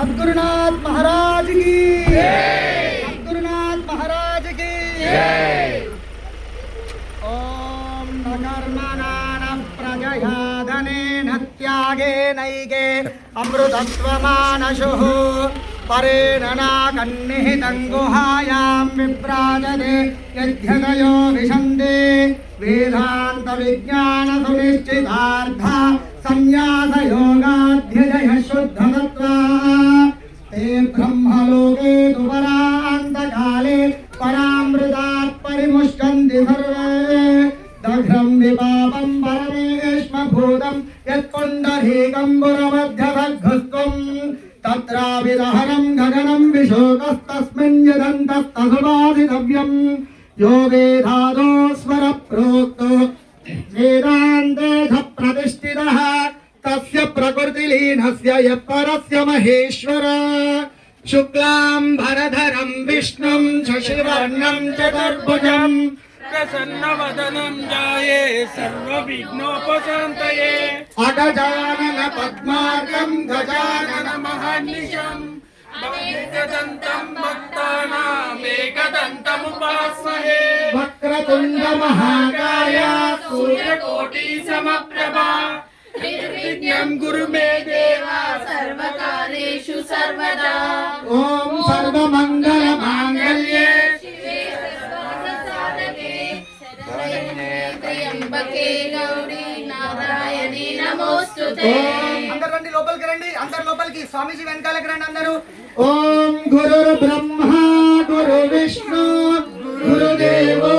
सदगुरुनाथ महाराज की। सदगुरुनाथ महाराज की। ओम कर्मणानां प्रजयाधनेन त्यागे नैके अमृतत्वमानशुः। परेण नाकन्निः यद्यतयो विशन्ति वेदान्तविज्ञानसुनिश्चितार्था संन्यासयोगाध्यजयः शुद्धम् शुक्लाम् भरधरम् विष्णुम् शशिवर्णम् चतुर्भुजम्। प्रसन्नवदनम् जाये सर्वविघ्नोपशान्तये। अगजानन पद्मार्गम् गजानन महर्निशम्। दन्तम् भक्तानामेकदन्तमुपास्महे सूर्यकोटि समप्रभा निर्विघ्नं गुरु मे देव सर्वकालेषु सर्वदा ॐ सर्वमङ्गलमाङ्गल्ये शिवे सर्वार्थसाधके शरण्ये त्र्यम्बके गौरी नारायणी नमोऽस्तुते అందరు రండి లోపలికి రండి అందరు లోపలికి స్వామీజీ వెనకాలకి రండి అందరూ ఓం గురు బ్రహ్మ గురు విష్ణు గురుదేవో మహేశ్వర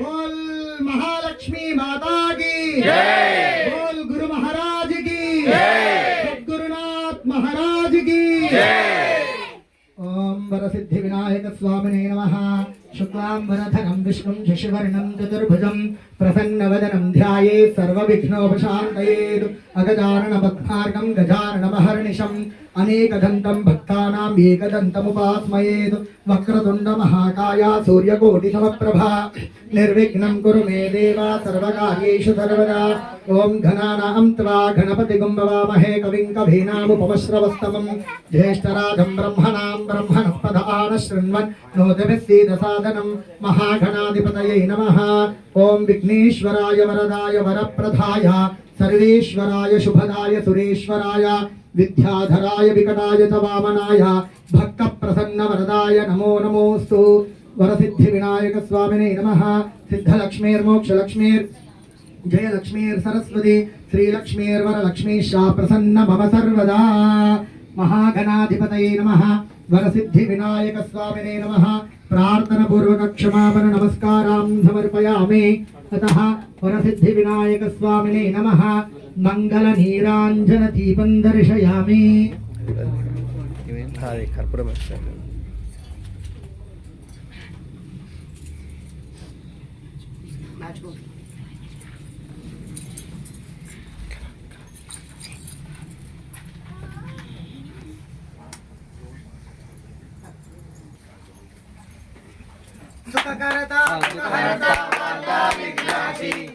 बोल महालक्ष्मी माता की। बोल गुरु महाराज की। सदगुरुनाथ महाराज की। ओम वरसिद्धि विनायक स्वामिने नमः। शशिवर्णम विष्णुं ప్రసన్నవదనం ధ్యాయే సర్వవిఘ్నోపశాంతయేద్ అగజారణ పద్మార్గం గజారణమహర్నిశం అనేకదంతం భక్తానాం ఏకదంతముపాస్మయేద్ వక్రతుండ మహాకాయ సూర్యకోటి సమప్రభా నిర్విఘ్నం కురు మే దేవా సర్వకార్యేషు సర్వదా ఓం ఘనానాం త్వా గణపతి గుంభవామహే కవిం కవీనాముపమశ్రవస్తవం జ్యేష్ఠరాజం బ్రహ్మణాం బ్రహ్మణస్పదాన శృణ్వన్ నోదభిస్సీదసాదనం మహాఘనాధిపతయై నమ ఓం విఘ్న विघ्नेश्वराय वरदाय वरप्रदाय सर्वेश्वराय शुभदाय सुरेश्वराय, विद्याधराय विकटाय च वामनाय, भक्तप्रसन्नवरदाय नमो नमोऽस्तु। वरसिद्धिविनायकस्वामिने नमः। सिद्धलक्ष्मीर्मोक्षलक्ष्मीर्, जयलक्ष्मीर्सरस्वती श्रीलक्ष्मीर्वरलक्ष्मीशा प्रसन्न मम सर्वदा। महागणाधिपतये नमः। वरसिद्धिविनायकस्वामिने नमः। प्रार्थनपूर्वकक्षमापन नमस्कारां समर्पयामि। ततः स्वामिने नमः। मंगल नीरांजन दीपं दर्शयामि सुखकरता सुखहरता। Coffee.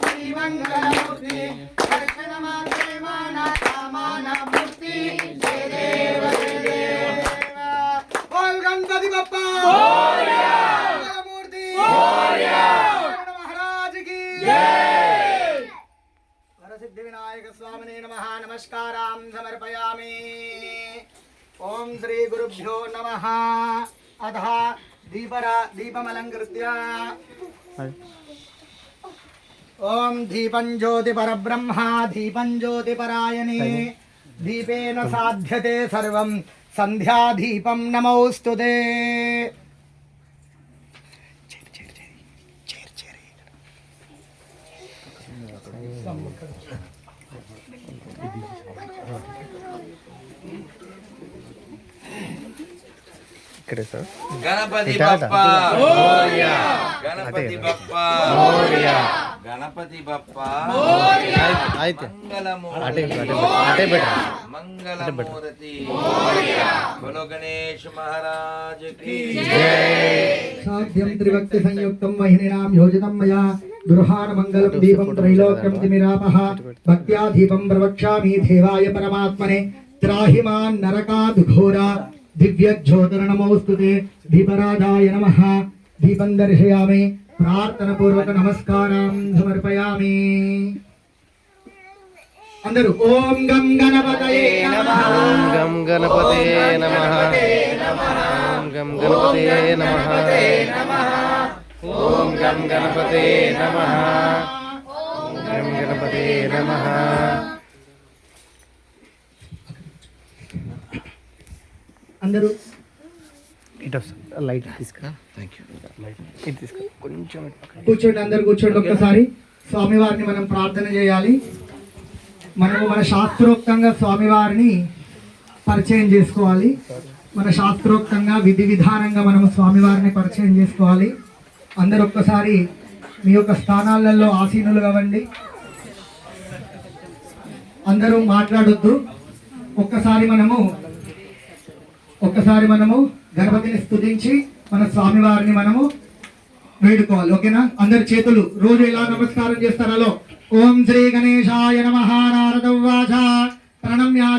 ಶ್ರೀಮಂಗಲಮೂರ್ತಿ ದರ್ಶನ ಮಾತೆ ಮಾನ ಸಮಾನ ಮೂರ್ತಿ ಜಯ ದೇವ ಜಯ ದೇವ ಓಲ್ ಗಣಪತಿ ಬಪ್ಪ ಮೂರ್ತಿ ಮಹಾರಾಜ್ ಕಿ ವರಸಿದ್ಧಿ ವಿನಾಯಕ ಸ್ವಾಮಿನೇ ನಮಃ ನಮಸ್ಕಾರಾಂ ಸಮರ್ಪಯಾಮಿ ओम श्री गुरुभ्यो नम। अध दीपरा दीपमलङ्कृत्य। ओम दीपं ज्योतिपरब्रह्मा दीपं ज्योतिपरायणे दीपेन साध्यते सर्वं। सन्ध्यादीपं नमोऽस्तु नमोस्तुते ఇక్కడే సార్ గణపతి ఇటాట. బప్ప గణపతి బప్ప గణపతి బప్ప అయితే మంగళమూర్తి అటే అటే అటే పెట్ట మంగళమూర్తి బలో గణేష్ మహారాజ్ కి సాధ్యం త్రిభక్తి సంయుక్తం మహిళినాం యోజితం మయా గృహాణ మంగళం దీపం త్రైలోక్యం తిమిరాపః భక్త్యా దీపం ప్రవక్ష్యామి దేవాయ పరమాత్మనే త్రాహి మాన్ నరకాద్ ఘోర దివ్య జ్యోతిర్నమోస్తుతే దీపరాజాయ నమః దీపం దర్శయామి ప్రార్థన పూర్వక నమస్కారం సమర్పయామి అందరూ ఓం గం గణపతయే నమః. ఓం గం గణపతే నమ. ఓం గం గణపతే నమ. ఓం గం గణపతే నమ. ఓం గం గణపతే నమ. అందరూ ఇటు లైట్ తీసుకురా. థ్యాంక్ యూ లైట్ తీసుకురా. కొంచెం. కూర్చోండి అందరు కూర్చోండి ఒక్కసారి. స్వామివారిని మనం ప్రార్థన చేయాలి. మనము మన శాస్త్రోక్తంగా స్వామివారిని పరిచయం చేసుకోవాలి. మన శాస్త్రోక్తంగా విధి విధానంగా మనము స్వామివారిని పరిచయం చేసుకోవాలి. అందరు ఒక్కసారి మీ యొక్క స్థానాలలో ఆసీనులు కావండి అందరూ మాట్లాడొద్దు. ఒక్కసారి మనము ఒక్కసారి మనము గణపతిని స్థుతించి మన స్వామివారిని మనము వేడుకోవాలి ఓకేనా? అందరి చేతులు రోజు ఎలా నమస్కారం చేస్తారో ఓం శ్రీ గణేశాయ నమ నారదవాచ ప్రణమ్యా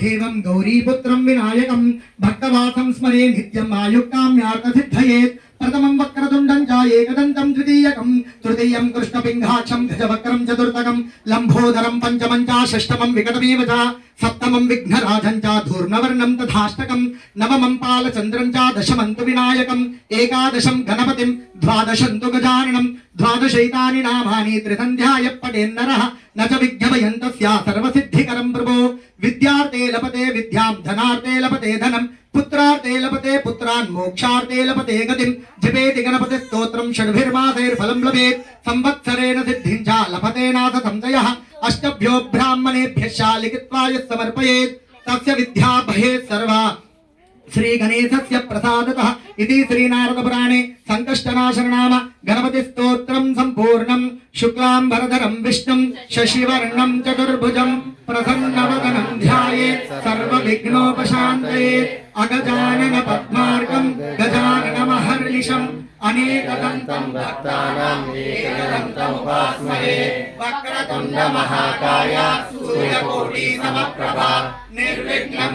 దేవం గౌరీపుత్రం వినాయకం. భక్తవాసం స్మరే నిత్యం ఆయుక్తామ్యార్థ సిద్ధయేత్. ప్రథమం వక్రతుండం చ ఏకదంతం ద్వితీయకం తృతీయం కృష్ణపింఘాక్షం గజవక్రం చతుర్థకం లంబోదరం పంచమం చ షష్టమం వికటమేవ చ సప్తమం విఘ్నరాజం చ ధూర్ణవర్ణం తథాష్టకం నవమం పాలచంద్రం చ దశమంతు వినాయకం ఏకాదశం గణపతిం ద్వాదశం తు గజాననం ద్వాదశైతాని నామాని త్రిసంధ్యాయ పటేన్నర నచ చ విజ్ఞమయంతస్యా సర్వసిద్ధికరం ప్రభో విద్యార్థే లపతే విద్యాం ధనార్థే లపతే ధనం పుత్రార్థే లపతే పుత్రాన్ మోక్షార్థే లపతే గతిం జపేతి గణపతి స్తోత్రం షడ్భిర్మాసైర్ఫలం లభేత్ సంవత్సరేణ సిద్ధిం చ లభతే నాథ సంశయః అష్టభ్యో బ్రాహ్మణేభ్య లిఖిత్వాయ సమర్పయేత్ తస్య విద్యా భయేత్ సర్వా శ్రీ గణేశస్య ప్రసాదతః ఇది శ్రీనారదపురాణే సంకష్టనాశననామ గణపతి స్తోత్రం సంపూర్ణం శుక్లాంబరధరం విష్ణుం శశివర్ణం చతుర్భుజం ప్రసన్నవదనం ధ్యాయేత్ సర్వవిఘ్నోపశాంతయేత్ అగజానన పద్మార్గం గజానన మహర్నిశం అనేకదంతం భక్తానాం ఏకదంతం ఉపాస్మహే వక్రతుండ మహాకాయ సూర్యకోటి సమప్రభ నిర్విఘ్నం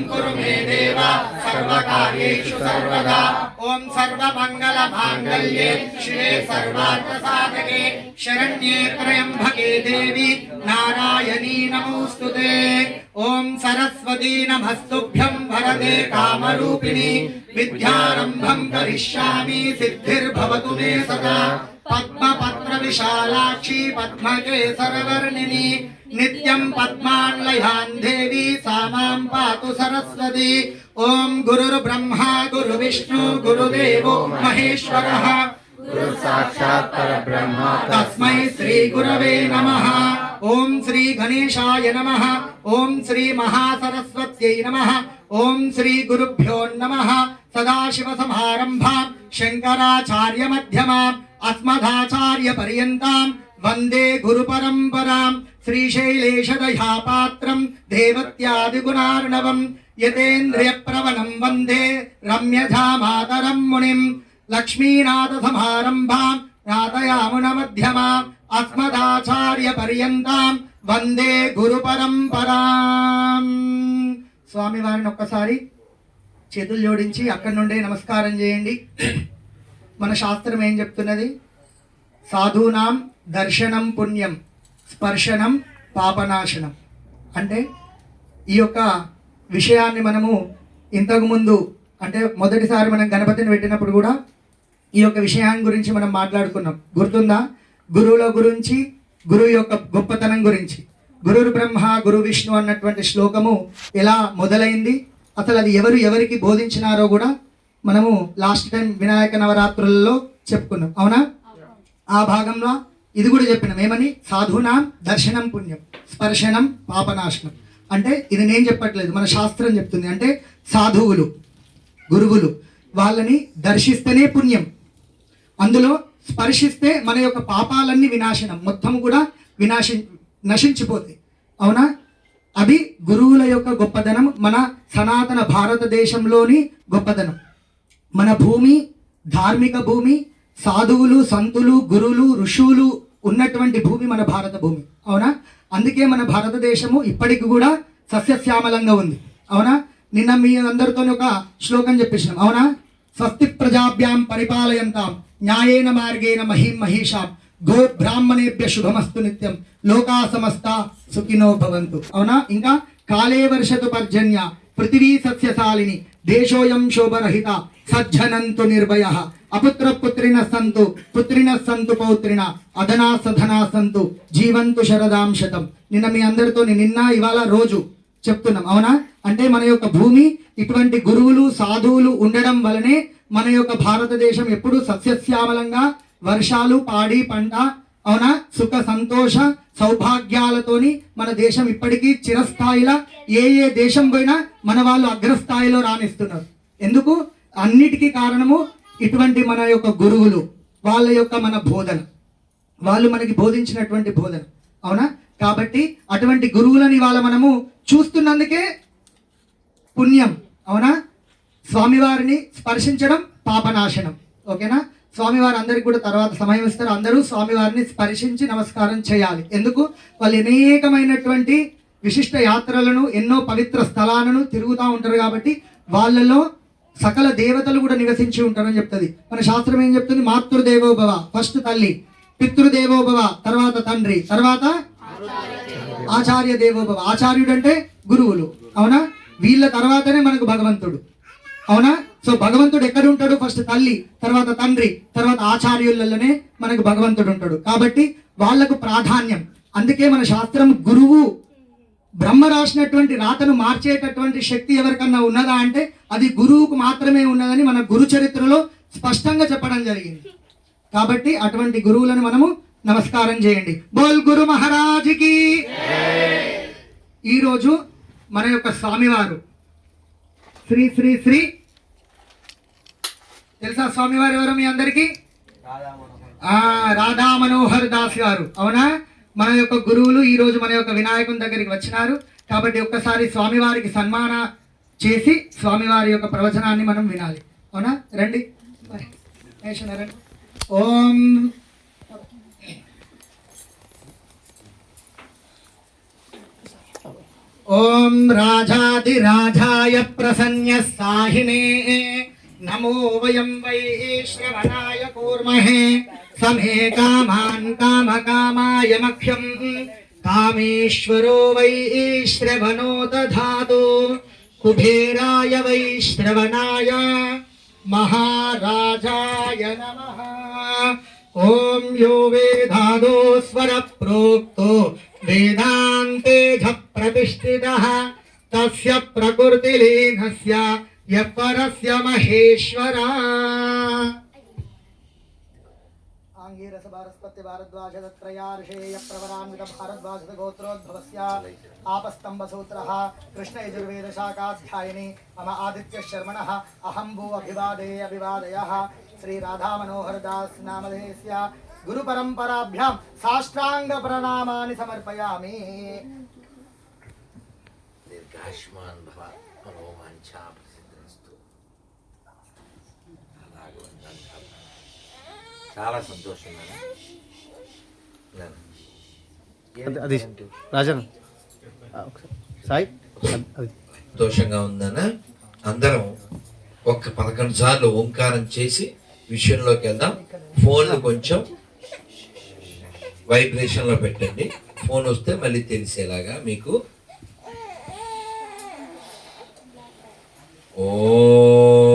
కురు మే దేవ సర్వకార్యేషు సర్వదా ఓం సర్వమంగళ మాంగళ్యే శివే సర్వార్థ సాధకే శరణ్యే త్రయంబకే దేవి నారాయణీ నమోస్తుతే ఓం సరస్వతీ నమస్తుభ్యం వరదే కామరూపిణి విద్యారంభం కరిష్యామి సిద్ధిర్భవతు మే సదా పద్మపత్ర విశాలాక్షి పద్మకేసరవర్ణిని నిత్యం పద్మాన్లయాన్ దేవి సామాం పాతు సరస్వతి ఓం గురుర్బ్రహ్మా గురువిష్ణు గురుదేవో మహేశ్వరः. సాక్షాత్ పరబ్రహ్మ తస్మై శ్రీ గురవే నమః. ఓం శ్రీ గణేశాయ నమః. ఓం శ్రీ మహాసరస్వత్యై నమః. ఓం శ్రీ గురుభ్యో నమః. సదాశివ సమారంభాం శంకరాచార్య మధ్యమాం అస్మదాచార్య పర్యంతాం వందే గురు పరంపరాం శ్రీశైలేశదయాపాత్రం దేవత్యాదిగుణార్ణవం యతేంద్రియ ప్రవణం వందే రమ్యధామాతరం మునిం లక్ష్మీనాథ సమారంభాం నాథయామున మధ్యమాం అస్మదాచార్య వందే గురు పరంపరాం స్వామి వారిని ఒక్కసారి చేతులు జోడించి అక్కడి నుండే నమస్కారం చేయండి. మన శాస్త్రం ఏం చెప్తున్నది? సాధూనాం దర్శనం పుణ్యం స్పర్శనం పాపనాశనం. అంటే ఈ యొక్క విషయాన్ని మనము ఇంతకుముందు అంటే మొదటిసారి మనం గణపతిని పెట్టినప్పుడు కూడా ఈ యొక్క విషయాన్ని గురించి మనం మాట్లాడుకున్నాం. గుర్తుందా? గురువుల గురించి గురువు యొక్క గొప్పతనం గురించి. గురురు బ్రహ్మ గురు విష్ణు అన్నటువంటి శ్లోకము ఎలా మొదలైంది అసలు అది ఎవరు ఎవరికి బోధించినారో కూడా మనము లాస్ట్ టైం వినాయక నవరాత్రులలో చెప్పుకున్నాం. అవునా. ఆ భాగంలో ఇది కూడా చెప్పినాం. ఏమని? సాధునాం దర్శనం పుణ్యం. స్పర్శనం పాపనాశనం. అంటే ఇది నేను చెప్పట్లేదు మన శాస్త్రం చెప్తుంది. అంటే సాధువులు గురువులు వాళ్ళని దర్శిస్తేనే పుణ్యం. అందులో స్పర్శిస్తే మన యొక్క పాపాలన్నీ వినాశనం. మొత్తం కూడా వినాశి నశించిపోతాయి. అవునా? అది గురువుల యొక్క గొప్పదనం మన సనాతన భారతదేశంలోని గొప్పదనం. మన భూమి ధార్మిక భూమి సాధువులు సంతులు గురువులు ఋషువులు ఉన్నటువంటి భూమి మన భారత భూమి. అవునా? అందుకే మన భారతదేశము ఇప్పటికి కూడా సస్యశ్యామలంగా ఉంది. అవునా? నిన్న మీ అందరితో ఒక శ్లోకం చెప్పేసినాం. అవునా? స్వస్తి ప్రజాభ్యాం పరిపాలయంతాం. న్యాయేన మార్గేణ మహిం మహిషాం. గో బ్రాహ్మణేభ్య శుభమస్తు నిత్యం. లోకా సమస్త సుఖినో భవంతు. అవునా? ఇంకా కాలే వర్షతు పర్జన్య. పృథివీ సస్యశాలిని దేశోయం శోభరహిత సజ్జనంతు నిర్భయ అపుత్ర పుత్రిన సంతు పుత్రిన సంతు పౌత్రిన అధనా సధనా సంతు జీవంతు శరదాం శతం. నిన్న మీ అందరితో నిన్న ఇవాళ రోజు చెప్తున్నాం అవునా? అంటే మన యొక్క భూమి ఇటువంటి గురువులు సాధువులు ఉండడం వలనే మన యొక్క భారతదేశం ఎప్పుడు సస్యశ్యామలంగా వర్షాలు పాడి పంట అవునా? సుఖ సంతోష సౌభాగ్యాలతోని మన దేశం ఇప్పటికీ చిరస్థాయిలా ఏ ఏ దేశం పోయినా మన వాళ్ళు అగ్రస్థాయిలో రాణిస్తున్నారు. ఎందుకు? అన్నిటికీ కారణము ఇటువంటి మన యొక్క గురువులు వాళ్ళ యొక్క మన బోధన. వాళ్ళు మనకి బోధించినటువంటి బోధన. అవునా? కాబట్టి అటువంటి గురువులని వాళ్ళ మనము చూస్తున్నందుకే పుణ్యం. అవునా? స్వామివారిని స్పర్శించడం పాపనాశనం. ఓకేనా? స్వామివారు అందరికి కూడా తర్వాత సమయం ఇస్తారు. అందరూ స్వామివారిని స్పర్శించి నమస్కారం చేయాలి. ఎందుకు? వాళ్ళు అనేకమైనటువంటి విశిష్ట యాత్రలను ఎన్నో పవిత్ర స్థలాలను తిరుగుతూ ఉంటారు కాబట్టి వాళ్ళలో సకల దేవతలు కూడా నివసించి ఉంటారని చెప్తుంది. మన శాస్త్రం ఏం చెప్తుంది? మాతృదేవోభవ. ఫస్ట్ తల్లి పితృదేవోభవ తర్వాత తండ్రి తర్వాత ఆచార్య దేవోభవ. ఆచార్యుడు అంటే గురువులు. అవునా? వీళ్ళ తర్వాతనే మనకు భగవంతుడు. అవునా? సో భగవంతుడు ఎక్కడ ఉంటాడు? ఫస్ట్ తల్లి తర్వాత తండ్రి తర్వాత ఆచార్యులలోనే మనకు భగవంతుడు ఉంటాడు. కాబట్టి వాళ్ళకు ప్రాధాన్యం. అందుకే మన శాస్త్రం గురువు బ్రహ్మ రాసినటువంటి రాతను మార్చేటటువంటి శక్తి ఎవరికన్నా ఉన్నదా అంటే అది గురువుకు మాత్రమే ఉన్నదని మన గురు చరిత్రలో స్పష్టంగా చెప్పడం జరిగింది. కాబట్టి అటువంటి గురువులను మనము నమస్కారం చేయండి. బోల్ గురు మహారాజుకి! ఈరోజు మన యొక్క స్వామివారు శ్రీ శ్రీ శ్రీ తెలుసా స్వామివారు ఎవరు మీ అందరికీ? రాధా మనోహర్ దాస్ గారు. అవునా? మన యొక్క గురువులు ఈ రోజు మన యొక్క వినాయకుని దగ్గరికి వచ్చినారు. కాబట్టి ఒక్కసారి స్వామివారికి సన్మాన చేసి స్వామివారి యొక్క ప్రవచనాన్ని మనం వినాలి. అవునా? రండి. ఓం. ఓం రాజాది రాజాయ ప్రసన్య సాహినే. नमो वयम वैश्रवणाय कूर्महे, समे कामान् कामकामाय मह्यम्। कामेश्वरो वैश्रवणो दधातु, कुबेराय वैश्रवणाय महाराजाय नमः। ॐ यो वेदादो स्वरप्रोक्तो वेदान्तेऽधप्रतिष्ठितः तस्य प्रकृतिलीनस्य यवरस्य महेश्वरा आपस्तम्भसूत्रः मम आदित्यशर्मणः अहं भू अभिवादे अभिवादयः श्रीराधामनोहरदासनामधेयस्य गुरुपरम्पराभ्यां साष्टाङ्गप्रणामानि समर्पयामि। दीर्घायुष्मान् भव చాలా సంతోషం. అది రాజన్. సాయి? సంతోషంగా ఉందన్న. అందరం ఒక్క పదకొండు సార్లు ఓంకారం చేసి విషయంలోకి వెళ్దాం. ఫోన్లు కొంచెం వైబ్రేషన్లో పెట్టండి. ఫోన్ వస్తే మళ్ళీ తెలిసేలాగా మీకు. ఓ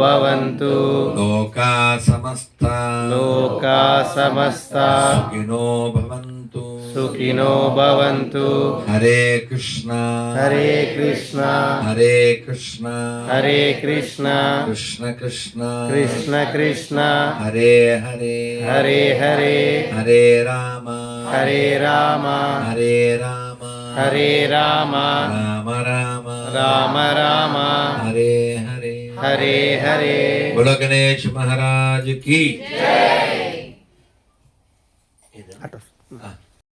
భవంతు లోకా సమస్త లోకా సమస్త సుఖినో భవంతు సుఖినో భవంతు హరే కృష్ణ హరే కృష్ణ హరే కృష్ణ హరే కృష్ణ కృష్ణ కృష్ణ కృష్ణ కృష్ణ హరే హరే హరే హరే హరే రామ హరే రామ హరే రామ హరే రామ రామ రామ రామ రామ హరే హరే హరే హరే బుల గణేష్ మహారాజ్కి అటు ఆ.